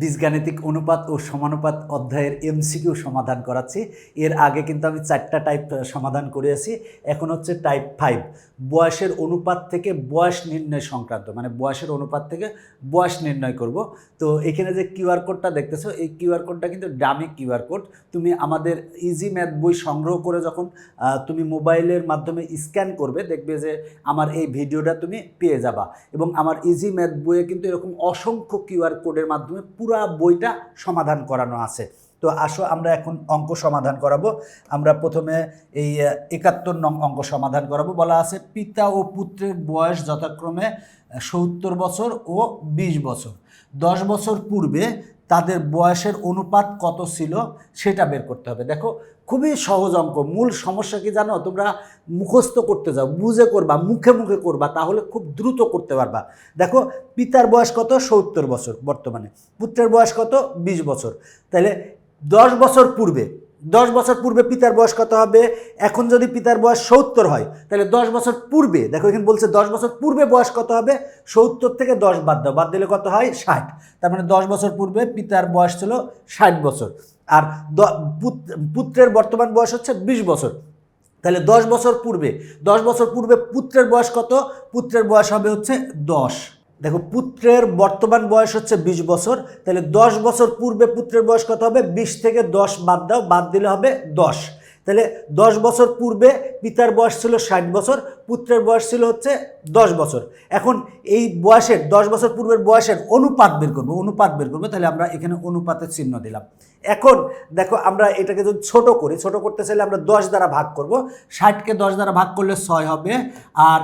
বীজগাণিতিক অনুপাত ও সমানুপাত অধ্যায়ের এমসিকিউ সমাধান করাচ্ছি। এর আগে কিন্তু আমি চারটা টাইপ সমাধান করেছি এখন হচ্ছে টাইপ ফাইভ বয়সের অনুপাত থেকে বয়স নির্ণয় সংক্রান্ত মানে বয়সের অনুপাত থেকে বয়স নির্ণয় করব। তো এখানে যে কিউআর কোডটা দেখতেছো, এই কিউআর কোডটা কিন্তু ডামি কিউআর কোড। তুমি আমাদের ইজি ম্যাথ বই সংগ্রহ করে যখন তুমি মোবাইলের মাধ্যমে স্ক্যান করবে, দেখবে যে আমার এই ভিডিওটা তুমি পেয়ে যাবা। এবং আমার ইজি ম্যাথ বইয়ে কিন্তু এরকম অসংখ্য কিউআর কোডের মাধ্যমে পুরা বইটা সমাধান করানো আছে। তো আসো, আমরা এখন অঙ্ক সমাধান করাবো। আমরা প্রথমে এই একাত্তর নং অঙ্ক সমাধান করাবো। বলা আছে, পিতা ও পুত্রের বয়স যথাক্রমে সত্তর বছর ও ২০ বছর। দশ বছর পূর্বে তাদের বয়সের অনুপাত কত ছিল সেটা বের করতে হবে। দেখো খুবই সহজ অঙ্ক। মূল সমস্যা কি জানো? তোমরা মুখস্থ করতে যাও, বুঝে করবা, মুখে মুখে করবা, তাহলে খুব দ্রুত করতে পারবা। দেখো, পিতার বয়স কত? সত্তর বছর বর্তমানে। পুত্রের বয়স কত? ২০ বছর। তাহলে দশ বছর পূর্বে, দশ বছর পূর্বে পিতার বয়স কত হবে? এখন যদি পিতার বয়স সত্তর হয় তাহলে দশ বছর পূর্বে, দেখো এখানে বলছে দশ বছর পূর্বে বয়স কত হবে? সত্তর থেকে দশ বাদ দাও, বাদ দিলে কত হয়? ষাট। তার মানে দশ বছর পূর্বে পিতার বয়স ছিল ষাট বছর। আর পুত্রের বর্তমান বয়স হচ্ছে বিশ বছর। তাহলে দশ বছর পূর্বে, দশ বছর পূর্বে পুত্রের বয়স কত? পুত্রের বয়স হবে হচ্ছে দশ। দেখো, পুত্রের বর্তমান বয়স হচ্ছে বিশ বছর, তাহলে দশ বছর পূর্বে পুত্রের বয়স কত হবে? বিশ থেকে দশ বাদ দাও, বাদ দিলে হবে দশ। তাহলে দশ বছর পূর্বে পিতার বয়স ছিল ষাট বছর, পুত্রের বয়স ছিল হচ্ছে দশ বছর। এখন এই বয়সের, দশ বছর পূর্বের বয়সের অনুপাত বের করব, অনুপাত বের করব, তাহলে আমরা এখানে অনুপাতের চিহ্ন দিলাম। এখন দেখো আমরা এটাকে যদি ছোট করি, ছোট করতে চাইলে আমরা দশ দ্বারা ভাগ করব। ষাটকে দশ দ্বারা ভাগ করলে ছয় হবে আর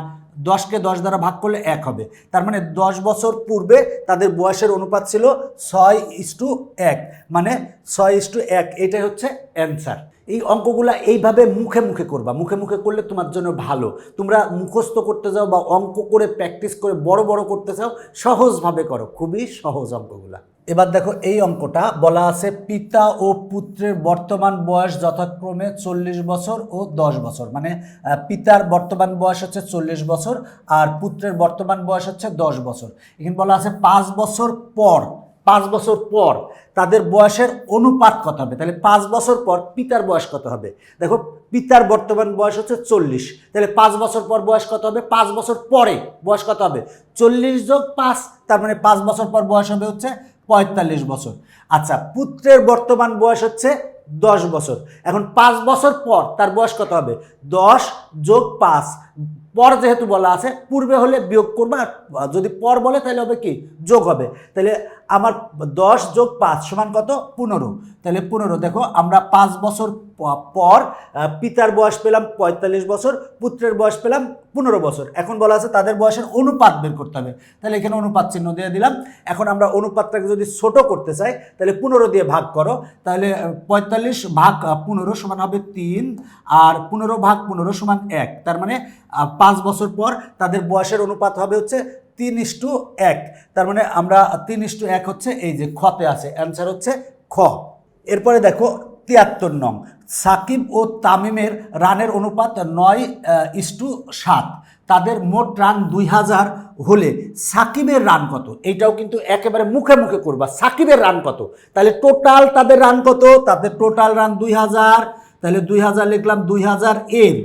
দশকে দশ দ্বারা ভাগ করলে এক হবে। তার মানে দশ বছর পূর্বে তাদের বয়সের অনুপাত ছিল ছয় ইস্টু এক। মানে ছয় ইস্টু এক, এটাই হচ্ছে অ্যান্সার। এই অঙ্কগুলা এইভাবে মুখে মুখে করবা। মুখে মুখে করলে তোমার জন্য ভালো। তোমরা মুখস্থ করতে যাও বা অঙ্ক করে প্র্যাকটিস করে বড় বড় করতে চাও, সহজভাবে করো। খুবই সহজ অঙ্কগুলা। এবার দেখো এই অঙ্কটা, বলা আছে পিতা ও পুত্রের বর্তমান বয়স যথাক্রমে চল্লিশ বছর ও দশ বছর। মানে পিতার বর্তমান বয়স হচ্ছে চল্লিশ বছর আর পুত্রের বর্তমান বয়স হচ্ছে দশ বছর। এখানে বলা আছে পাঁচ বছর পর পাঁচ বছর পর তাদের বয়সের অনুপাত কত হবে? তাহলে পাঁচ বছর পর পিতার বয়স কত হবে? দেখো, পিতার বর্তমান বয়স হচ্ছে চল্লিশ। তাহলে পাঁচ বছর পর বয়স কত হবে? পাঁচ বছর পরে বয়স কত হবে? চল্লিশ যোগ পাঁচ, তার মানে পাঁচ বছর পর বয়স হবে হচ্ছে পঁয়তাল্লিশ বছর। আচ্ছা পুত্রের বর্তমান বয়স হচ্ছে দশ বছর। এখন পাঁচ বছর পর তার বয়স কত হবে? দশ যোগ পাঁচ। পর যেহেতু বলা আছে, পূর্বে হলে বিয়োগ করবা যদি পর বলে তাহলে হবে কি? যোগ হবে। তাহলে আমার দশ যোগ পাঁচ সমান কত? পনেরো। তাহলে পনেরো, দেখো, আমরা পাঁচ বছর পর পিতার বয়স পেলাম পঁয়তাল্লিশ বছর, পুত্রের বয়স পেলাম পনেরো বছর। এখন বলা আছে তাদের বয়সের অনুপাত বের করতে হবে। তাহলে এখানে অনুপাত চিহ্ন দিয়ে দিলাম। এখন আমরা অনুপাতটাকে যদি ছোট করতে চাই, তাহলে পনেরো দিয়ে ভাগ করো। তাহলে পঁয়তাল্লিশ ভাগ পনেরো সমান হবে তিন, আর পনেরো ভাগ পনেরো সমান এক। তার মানে পাঁচ বছর পর তাদের বয়সের অনুপাত হবে হচ্ছে তিন ইস্টু এক। তার মানে আমরা তিন ইস্টু এক হচ্ছে এই যে খতে আছে। অ্যান্সার হচ্ছে খ। এরপরে দেখো তিয়াত্তর নং। সাকিব ও তামিমের রানের অনুপাত নয় ইস্টু সাত। তাদের মোট রান দুই হাজার হলে সাকিবের রান কত? এইটাও কিন্তু একেবারে মুখে মুখে করবা। সাকিবের রান কত? তাহলে টোটাল তাদের রান কত? তাদের টোটাল রান দুই হাজার। তাহলে দুই হাজার লিখলাম দুই হাজার এর।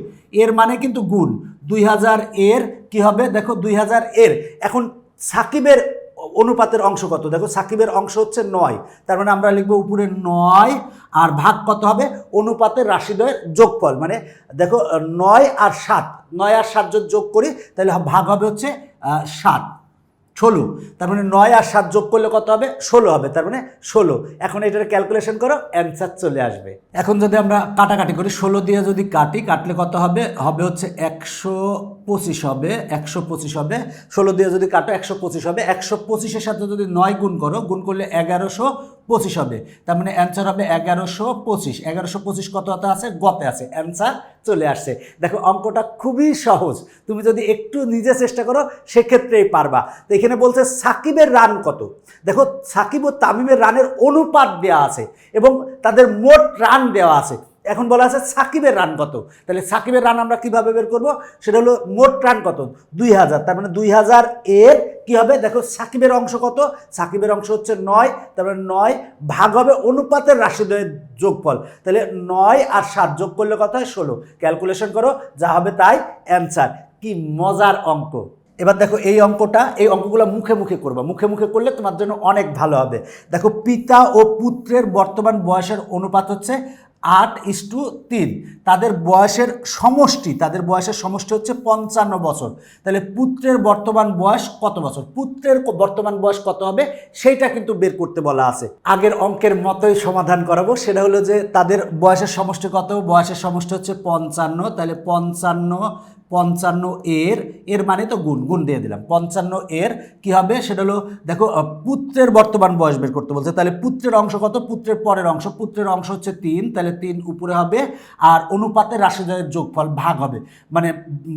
এর মানে কিন্তু গুণ। দুই হাজার এর কী হবে? দেখো, দুই হাজার এর। এখন সাকিবের অনুপাতের অংশ কত? দেখো, সাকিবের অংশ হচ্ছে নয়। তার মানে আমরা লিখব উপরে নয় আর ভাগ কত হবে? অনুপাতের রাশিদ্বয়ের যোগফল। মানে দেখো, নয় আর সাত। নয় আর সাত যদি যোগ করি, তাহলে ভাগ হবে হচ্ছে সাত। ষোলো। তার মানে নয় আর সাত যোগ করলে কত হবে? ষোলো হবে। তার মানে ষোলো। এখন এটার ক্যালকুলেশন করো অ্যান্সার চলে আসবে। এখন যদি আমরা কাটাকাটি করি, ষোলো দিয়ে যদি কাটি, কাটলে কত হবে? হবে হচ্ছে একশো পঁচিশ হবে, একশো পঁচিশ হবে। ষোলো দিয়ে যদি কাটো, একশো পঁচিশ হবে। একশো পঁচিশের সাথে যদি নয় গুণ করো, গুণ করলে এগারোশো পঁচিশ হবে। তার মানে অ্যান্সার হবে এগারোশো পঁচিশ। এগারোশো পঁচিশ কত হাতে আছে? গতে আছে। অ্যান্সার চলে আসছে। দেখো, অঙ্কটা খুবই সহজ। তুমি যদি একটু নিজে চেষ্টা করো, সেক্ষেত্রেই পারবা। তো এখানে বলছে সাকিবের রান কত? দেখো, সাকিব ও তামিমের রানের অনুপাত দেওয়া আছে এবং তাদের মোট রান দেওয়া আছে। এখন বলা আছে সাকিবের রান কত? তাহলে সাকিবের রান আমরা কীভাবে বের করব? সেটা হলো মোট রান কত? দুই হাজার। তার মানে দুই হাজার এর কি হবে? দেখো, সাকিবের অংশ কত? সাকিবের অংশ হচ্ছে নয়, তারপরে নয় ভাগ হবে অনুপাতের রাশিদ্বয়ের যোগফল। তাহলে নয় আর সাত যোগ করলে কত হয়? ষোলো। ক্যালকুলেশন করো, যা হবে তাই অ্যান্সার। কি মজার অঙ্ক। এবার দেখো, এই অঙ্কটা, এই অঙ্কগুলো মুখে মুখে করবা। মুখে মুখে করলে তোমার জন্য অনেক ভালো হবে। দেখো, পিতা ও পুত্রের বর্তমান বয়সের অনুপাত হচ্ছে আট ইস টু তিন। তাদের বয়সের সমষ্টি, তাদের বয়সের সমষ্টি হচ্ছে পঞ্চান্ন বছর। তাহলে পুত্রের বর্তমান বয়স কত বছর? পুত্রের বর্তমান বয়স কত হবে? সেইটা কিন্তু বের করতে বলা আছে। আগের অঙ্কের মতোই সমাধান করাবো। সেটা হলো যে তাদের বয়সের সমষ্টি কত? বয়সের সমষ্টি হচ্ছে পঞ্চান্ন। তাহলে পঞ্চান্ন পঞ্চান্ন এর এর মানে তো গুণ গুণ দিয়ে দিলাম। পঞ্চান্ন এর কি হবে? সেটা হলো, দেখো পুত্রের বর্তমান বয়স বের করতে বলছে। তাহলে পুত্রের অংশ কত? পুত্রের পরের অংশ। পুত্রের অংশ হচ্ছে তিন। তাহলে তিন উপরে হবে, আর অনুপাতের রাশিদ্বয়ের যোগফল ভাগ হবে। মানে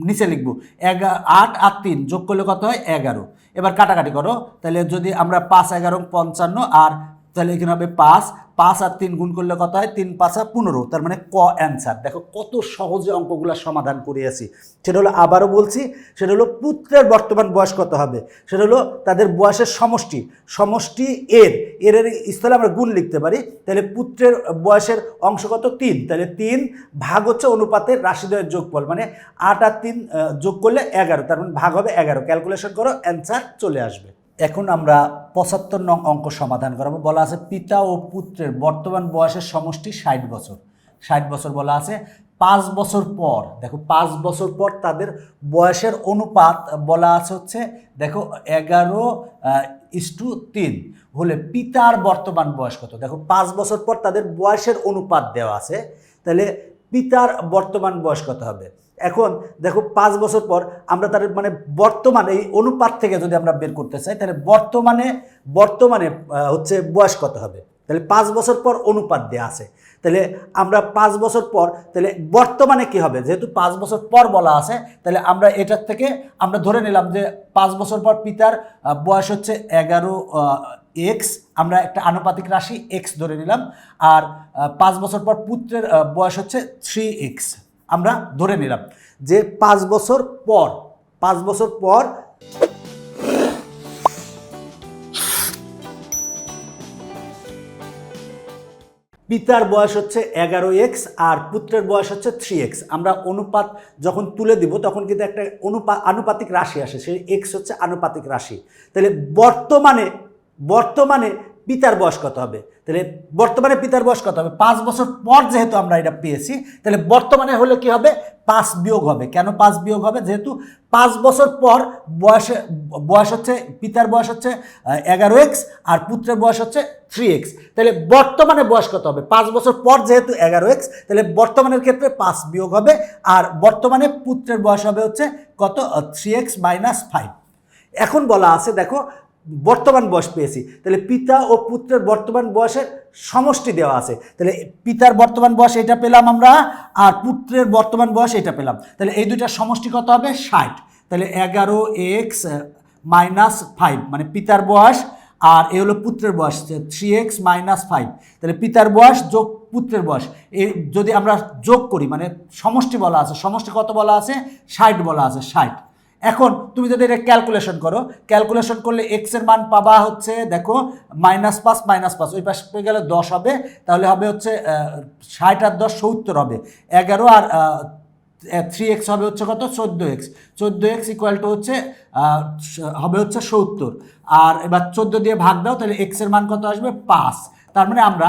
নিচে লিখব, এগা, আট আর তিন যোগ করলে কত হয়? এগারো। এবার কাটাকাটি করো। তাহলে যদি আমরা পাঁচ, এগারো, পঞ্চান্ন আর তাহলে এখানে হবে পাঁচ পাঁচ আর তিন গুণ করলে কত হয়? তিন, পাঁচা পনেরো। তার মানে ক অ্যান্সার দেখো কত সহজে অঙ্কগুলো সমাধান করিয়েছি। সেটা হলো আবারও বলছি, সেটা হলো পুত্রের বর্তমান বয়স কত হবে? সেটা হলো তাদের বয়সের সমষ্টি। সমষ্টি এর এর স্থলে আমরা গুণ লিখতে পারি। তাহলে পুত্রের বয়সের অংশ কত? তিন। তাহলে তিন ভাগ হচ্ছে অনুপাতের রাশিদ্বয়ের যোগফল। মানে আট আর তিন যোগ করলে এগারো। তার মানে ভাগ হবে এগারো। ক্যালকুলেশন করো অ্যান্সার চলে আসবে। এখন আমরা পঁচাত্তর নং অঙ্ক সমাধান করাবো। বলা আছে পিতা ও পুত্রের বর্তমান বয়সের সমষ্টি ষাট বছর। ষাট বছর বলা আছে। পাঁচ বছর পর, দেখো, পাঁচ বছর পর তাদের বয়সের অনুপাত বলা আছে হচ্ছে, দেখো, এগারো ইস্টু তিন। হলে পিতার বর্তমান বয়স কত? দেখো, পাঁচ বছর পর তাদের বয়সের অনুপাত দেওয়া আছে। তাহলে পিতার বর্তমান বয়স কত হবে? এখন দেখো পাঁচ বছর পর আমরা তার মানে বর্তমানে এই অনুপাত থেকে যদি আমরা বের করতে চাই, তাহলে বর্তমানে বর্তমানে হচ্ছে বয়স কত হবে? তাহলে পাঁচ বছর পর অনুপাত দেওয়া আছে। তাহলে আমরা পাঁচ বছর পর, তাহলে বর্তমানে কি হবে? যেহেতু পাঁচ বছর পর বলা আছে, তাহলে আমরা এটার থেকে, আমরা ধরে নিলাম যে পাঁচ বছর পর পিতার বয়স হচ্ছে এগারো এক্স, আমরা একটা আনুপাতিক রাশি এক্স ধরে নিলাম। আর পাঁচ বছর পর পুত্রের বয়স হচ্ছে থ্রি এক্স। আমরা ধরে নিলাম যে পাঁচ বছর পর, পাঁচ বছর পর পিতার বয়স হচ্ছে এগারো এক্স আর পুত্রের বয়স হচ্ছে থ্রি এক্স। আমরা অনুপাত যখন তুলে দিব, তখন কিন্তু একটা অনুপা আনুপাতিক রাশি আসে, সেই এক্স হচ্ছে আনুপাতিক রাশি। তাহলে বর্তমানে বর্তমানে পিতার বয়স কত হবে? তাহলে বর্তমানে পিতার বয়স কত হবে? পাঁচ বছর পর যেহেতু আমরা এটা পেয়েছি, তাহলে বর্তমানে হলে কি হবে? পাঁচ বিয়োগ হবে। কেন পাঁচ বিয়োগ হবে? যেহেতু পাঁচ বছর পর বয়সে, বয়স হচ্ছে, পিতার বয়স হচ্ছে এগারো এক্স আর পুত্রের বয়স হচ্ছে থ্রি এক্স। তাহলে বর্তমানে বয়স কত হবে? পাঁচ বছর পর যেহেতু এগারো এক্স, তাহলে বর্তমানের ক্ষেত্রে পাঁচ বিয়োগ হবে আর বর্তমানে পুত্রের বয়স হবে হচ্ছে কত? Three X minus five. এখন বলা আছে, দেখো বর্তমান বয়স পেয়েছি। তাহলে পিতা ও পুত্রের বর্তমান বয়সের সমষ্টি দেওয়া আছে। তাহলে পিতার বর্তমান বয়স এটা পেলাম আমরা, আর পুত্রের বর্তমান বয়স এটা পেলাম। তাহলে এই দুইটার সমষ্টি কত হবে? ষাট। তাহলে এগারো এক্স মাইনাস ফাইভ মানে পিতার বয়স, আর এ হলো পুত্রের বয়স থ্রি এক্স মাইনাস ফাইভ। তাহলে পিতার বয়স যোগ পুত্রের বয়স। এ যদি আমরা যোগ করি মানে সমষ্টি বলা আছে, সমষ্টি কত বলা আছে? ষাট বলা আছে, ষাট। এখন তুমি যদি এটা ক্যালকুলেশন করো ক্যালকুলেশন করলে এক্সের মান পাবা হচ্ছে, দেখো মাইনাস পাঁচ মাইনাস পাঁচ, ওই পাশে গেলে দশ হবে, তাহলে হবে হচ্ছে ষাট আর দশ সত্তর হবে, এগারো আর থ্রি এক্স হবে হচ্ছে কত? চোদ্দ এক্স চোদ্দ এক্স ইকুয়াল টু হচ্ছে হবে হচ্ছে সত্তর, আর এবার চোদ্দ দিয়ে ভাগ দাও, তাহলে এক্সের মান কত আসবে? পাঁচ, তার মানে আমরা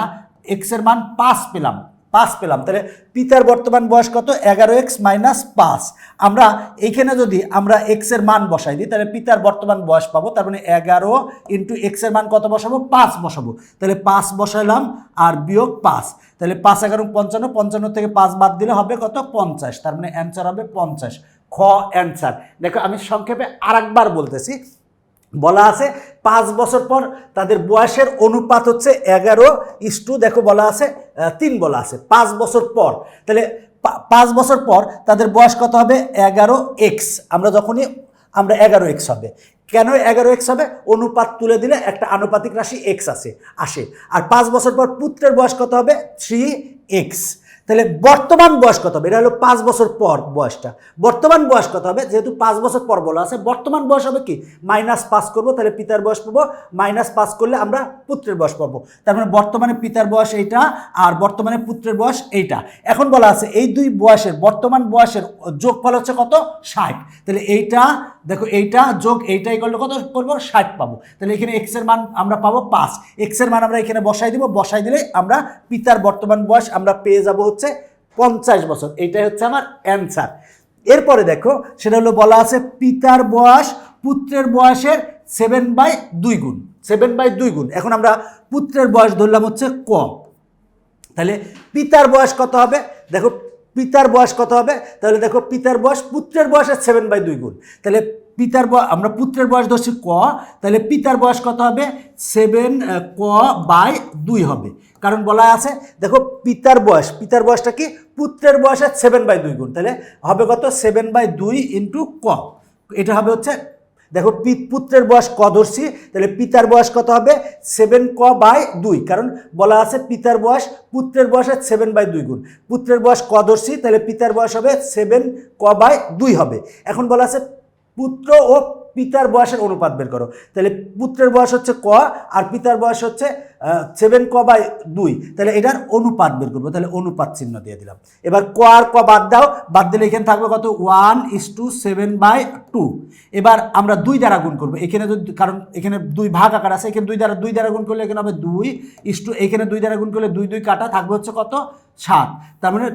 এক্সের মান পাঁচ পেলাম। পাঁচ পেলাম। তাহলে পিতার বর্তমান বয়স কত? এগারো এক্স মাইনাস পাঁচ। আমরা এইখানে যদি আমরা এক্সের মান বসাই দিই, তাহলে পিতার বর্তমান বয়স পাবো, তার মানে এগারো ইন্টু এক্সের মান কত বসাবো? পাঁচ বসাবো। তাহলে পাঁচ বসাইলাম আর বিয়োগ পাঁচ। তাহলে পাঁচ এগারো পঞ্চান্ন পঞ্চান্ন থেকে পাঁচ বাদ দিলে হবে কত? পঞ্চাশ। তার মানে অ্যান্সার হবে পঞ্চাশ। খ অ্যান্সার। দেখো আমি সংক্ষেপে আরেকবার বলতেছি বলা আছে, পাঁচ বছর পর তাদের বয়সের অনুপাত হচ্ছে এগারো ইস্টু দেখো বলা আছে তিন বলা আছে, পাঁচ বছর পর। তাহলে পাঁচ বছর পর তাদের বয়স কত হবে? এগারো এক্স। আমরা যখনই, আমরা এগারো এক্স হবে। কেন এগারো এক্স হবে? অনুপাত তুলে দিলে একটা আনুপাতিক রাশি এক্স আছে, আসে। আর পাঁচ বছর পর পুত্রের বয়স কত হবে? Three X. তাহলে বর্তমান বয়স কত হবে? এটা হলো পাঁচ বছর পর বয়সটা। বর্তমান বয়স কত হবে? যেহেতু পাঁচ বছর পর বলা আছে, বর্তমান বয়স হবে কি? মাইনাস পাস করব, তাহলে পিতার বয়স পাবো। মাইনাস পাস করলে আমরা পুত্রের বয়স পাবো। তার মানে বর্তমানে পিতার বয়স এইটা আর বর্তমানে পুত্রের বয়স এইটা। এখন বলা আছে, এই দুই বয়সের, বর্তমান বয়সের যোগফল হচ্ছে কত? ষাট। তাহলে এইটা, দেখো এইটা যোগ এইটাই করলে কত করব? ষাট পাবো। তাহলে এখানে এক্সের মান আমরা পাবো পাঁচ। এক্সের মান আমরা এখানে বসাই দিব। বসাই দিলে আমরা পিতার বর্তমান বয়স আমরা পেয়ে যাব হচ্ছে পঞ্চাশ বছর। এইটাই হচ্ছে আমার অ্যান্সার এরপরে দেখো, সেটা হলো বলা আছে পিতার বয়স পুত্রের বয়সের সেভেন বাই দুই গুণ। সেভেন বাই দুই গুণ। এখন আমরা পুত্রের বয়স ধরলাম হচ্ছে ক। তাহলে পিতার বয়স কত হবে? দেখো পিতার বয়স কত হবে? তাহলে দেখো পিতার বয়স পুত্রের বয়সের সেভেন বাই দুই গুণ। তাহলে পিতার আমরা পুত্রের বয়স ধরছি ক, তাহলে পিতার বয়স কত হবে? সেভেন ক বাই দুই হবে। কারণ বলা আছে, দেখো পিতার বয়স, পিতার বয়সটা কি? পুত্রের বয়সের সেভেন বাই দুই গুণ। তাহলে হবে কত? সেভেন বাই দুই ইন্টু ক। এটা হবে হচ্ছে দেখো পুত্রের বয়স ক ধরছি, তাহলে পিতার বয়স কত হবে? সেভেন ক বাই দুই। কারণ বলা আছে পিতার বয়স, পুত্রের বয়স বয়সের সেভেন বাই দুই গুণ। পুত্রের বয়স ক ধরছি, তাহলে পিতার বয়স হবে সেভেন ক বাই দুই হবে। এখন বলা আছে পুত্র ও পিতার বয়সের অনুপাত বের করো। তাহলে পুত্রের বয়স হচ্ছে ক, আর পিতার বয়স হচ্ছে সেভেন ক বাই দুই, তাহলে এটার অনুপাত বের করব, তাহলে অনুপাত চিহ্ন দিয়ে দিলাম। এবার ক আর ক বাদ দাও, বাদ দিলে এখানে থাকবে কত? One is two seven by two. এবার আমরা দুই দ্বারা গুণ করব, এখানে যদি, কারণ এখানে দুই ভাগ আকার আছে, এখানে দুই দ্বারা দুই দ্বারা গুণ করলে এখানে হবে দুই ইস টু, এখানে দুই দ্বারা গুণ করলে দুই দুই কাটা, থাকবে হচ্ছে কত? সাত। তার মানে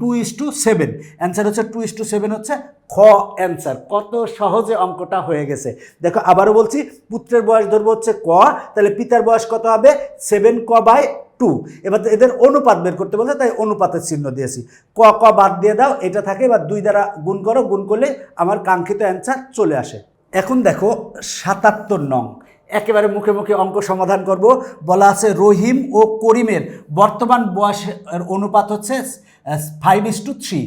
two is two seven. Answer হচ্ছে টু ইস টু সেভেন হচ্ছে খ অ্যান্সার। কত সহজে অঙ্কটা হয়ে গেছে। দেখো আবারও বলছি, পুত্রের বয়স ধরবো হচ্ছে ক, তাহলে পিতার বয়স কত হবে? সেভেন ক বাই টু এবার এদের অনুপাত বের করতে বলছে, তাই অনুপাতের চিহ্ন দিয়েছি। ক ক বাদ দিয়ে দাও, এটা থাকে, এবার দুই দ্বারা গুণ করো, গুণ করলে আমার কাঙ্ক্ষিত অ্যান্সার চলে আসে। এখন দেখো, সাতাত্তর নং। একেবারে মুখে মুখে অঙ্ক সমাধান করব। বলা আছে রহিম ও করিমের। বর্তমান বয়সের অনুপাত হচ্ছে ফাইভ ইস টু থ্রি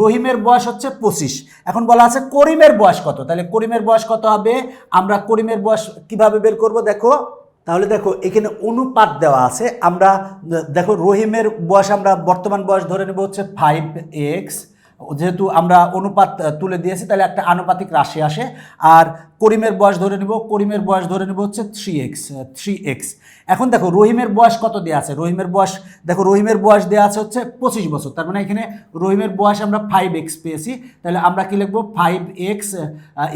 রহিমের বয়স হচ্ছে পঁচিশ। এখন বলা আছে করিমের বয়স কত? তাহলে করিমের বয়স কত হবে? আমরা করিমের বয়স কীভাবে বের করব? দেখো তাহলে দেখো, এখানে অনুপাত দেওয়া আছে। আমরা, দেখো, রহিমের বয়স আমরা, বর্তমান বয়স ধরে নেব হচ্ছে ফাইভ এক্স যেহেতু আমরা অনুপাত তুলে দিয়েছি, তাহলে একটা আনুপাতিক রাশি আসে। আর করিমের বয়স ধরে নেব, করিমের বয়স ধরে নেব হচ্ছে থ্রি এক্স থ্রি এক্স এখন দেখো, রহিমের বয়স কত দেওয়া আছে? রহিমের বয়স, দেখো, রহিমের বয়স দেওয়া আছে হচ্ছে পঁচিশ বছর। তার মানে এখানে রহিমের বয়স আমরা ফাইভ এক্স পেয়েছি। তাহলে আমরা কি লিখব? ফাইভ এক্স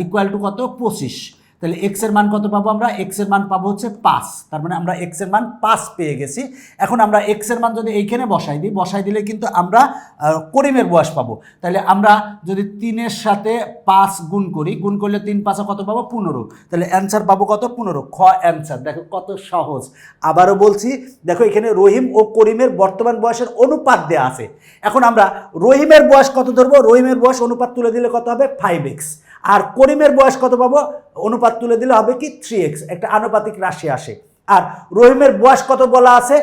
ইকুয়াল টু কত? পঁচিশ। তাহলে এক্সের মান কত পাবো আমরা? এক্সের মান পাবো হচ্ছে পাঁচ। তার মানে আমরা এক্সের মান পাঁচ পেয়ে গেছি। এখন আমরা এক্সের মান যদি এইখানে বসাই দিই, বসাই দিলে কিন্তু আমরা করিমের বয়স পাবো। তাহলে আমরা যদি তিনের সাথে পাঁচ গুণ করি, গুণ করলে তিন পাঁচে কত পাবো? পনেরো। তাহলে অ্যান্সার পাবো কত? পনেরো। খ অ্যান্সার দেখো কত সহজ। আবারও বলছি, দেখো এখানে রহিম ও করিমের বর্তমান বয়সের অনুপাত দেওয়া আছে। এখন আমরা রহিমের বয়স কত ধরবো? রহিমের বয়স অনুপাত তুলে দিলে কত হবে? ফাইভ এক্স আর করিমের বয়স কত পাবো? অনুপাত তুলে দিলে হবে কি? থ্রি এক্স একটা আনুপাতিক রাশি আসে। আর রহিমের বয়স কত বলা আছে?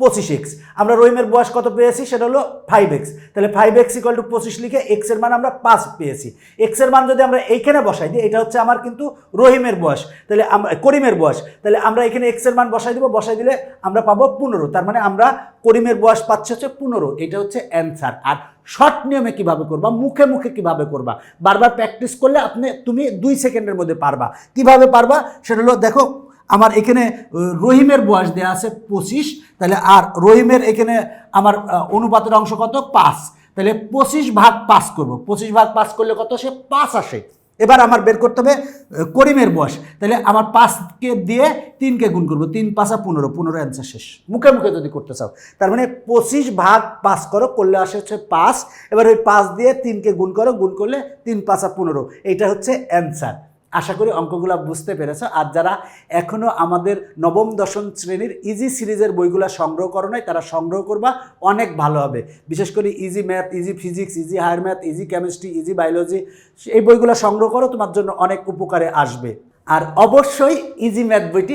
পঁচিশ এক্স আমরা রহিমের বয়স কত পেয়েছি? সেটা হলো ফাইভ এক্স তাহলে ফাইভ এক্স ইকুয়াল টু পঁচিশ লিখে এক্সের মান আমরা পাঁচ পেয়েছি। এক্সের মান যদি আমরা এইখানে বসাই দিই, এটা হচ্ছে আমার কিন্তু রহিমের বয়স। তাহলে করিমের বয়স। তাহলে আমরা এখানে এক্সের মান বসাই দিব, বসাই দিলে আমরা পাবো পনেরো। তার মানে আমরা করিমের বয়স পাচ্ছি হচ্ছে পনেরো। এটা হচ্ছে অ্যান্সার আর শর্ট নিয়মে কীভাবে করবা? মুখে মুখে কীভাবে করবা? বারবার প্র্যাকটিস করলে আপনি, তুমি দুই সেকেন্ডের মধ্যে পারবা। কীভাবে পারবা? সেটা হলো দেখো আমার এখানে রহিমের বয়স দেওয়া আছে পঁচিশ, তাহলে আর রহিমের এখানে আমার অনুপাতের অংশ কত? পাঁচ। তাহলে পঁচিশ ভাগ পাস করব। পঁচিশ ভাগ পাস করলে কত? সে পাঁচ আসে। এবার আমার বের করতে হবে করিমের বয়স। তাহলে আমার পাঁচকে দিয়ে তিনকে গুণ করব। তিন, পাঁচা পনেরো। পনেরো অ্যান্সার শেষ। মুখে মুখে যদি করতে চাও। তার মানে পঁচিশ ভাগ পাস করো, করলে আসে হচ্ছে পাঁচ। এবার ওই পাঁচ দিয়ে তিনকে গুণ করো। গুণ করলে তিন, পাঁচা পনেরো। এইটা হচ্ছে অ্যান্সার আশা করি অঙ্কগুলো বুঝতে পেরেছ। আর যারা এখনও আমাদের নবম, দশম শ্রেণির ইজি সিরিজের বইগুলো সংগ্রহ করো নাই, তারা সংগ্রহ করবা, অনেক ভালো হবে। বিশেষ করে easy math easy physics easy higher math easy chemistry easy biology এই বইগুলো সংগ্রহ করো, তোমার জন্য অনেক উপকারে আসবে। আর অবশ্যই ইজি ম্যাথ বইটি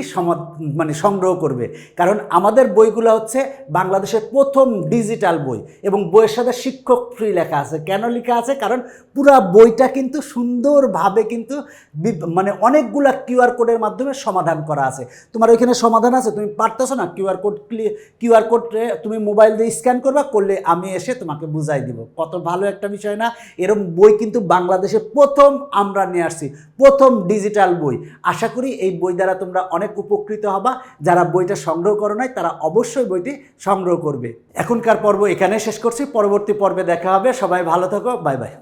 মানে সংগ্রহ করবে। কারণ আমাদের বইগুলো হচ্ছে বাংলাদেশের প্রথম ডিজিটাল বই এবং বইয়ের সাথে শিক্ষক ফ্রি লেখা আছে। কেন লেখা আছে? কারণ পুরা বইটা কিন্তু সুন্দরভাবে কিন্তু মানে অনেকগুলা কিউআর কোডের মাধ্যমে সমাধান করা আছে। তোমার ওইখানে সমাধান আছে? তুমি পারতেছো না? কিউআর কোড কিউআর কোড তুমি মোবাইল দিয়ে স্ক্যান করবা, করলে আমি এসে তোমাকে বুঝাই দিব। কত ভালো একটা বিষয় না? এরকম বই কিন্তু বাংলাদেশে প্রথম আমরা নিয়ে আসছি। প্রথম ডিজিটাল বই। আশা করি এই বই দ্বারা তোমরা অনেক উপকৃত হবা। যারা বইটা সংগ্রহ করো নাই, তারা অবশ্যই বইটি সংগ্রহ করবে। এখনকার পর্ব এখানে শেষ করছি। পরবর্তী পর্বে দেখা হবে। সবাই ভালো থাকো। Bye bye.